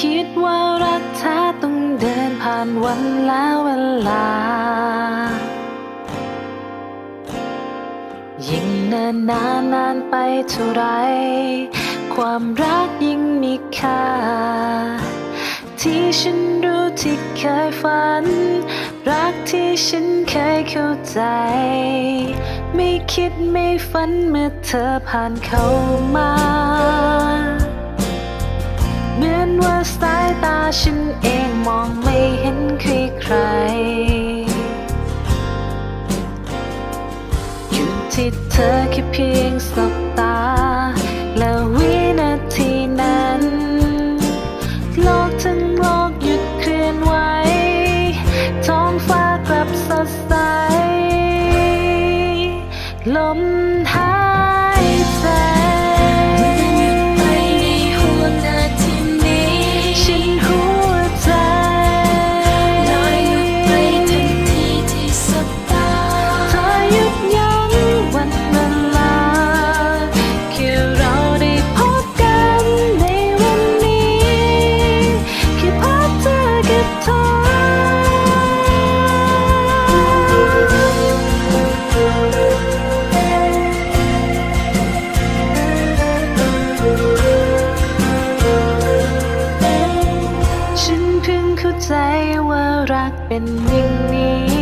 คิดว่ารักแท้ต้องเดินผ่านวันและเวลา ยิ่งเนินนานนานไปเท่าไร ความรักยิ่งมีค่า ที่ฉันรู้ที่เคยฝัน รักที่ฉันเคยเข้าใจ ไม่คิดไม่ฝันเมื่อเธอผ่านเข้ามา เหมือนว่าสายตาฉันเองมองไม่เห็นใครใคร อยู่ที่เธอแค่เพียงสบตา และวินาทีนั้น โลกทั้งโลกหยุดเคลื่อนไหว ท้องฟ้ากลับสดใสลมห เข้าใจว่ารักเป็นอย่างนี้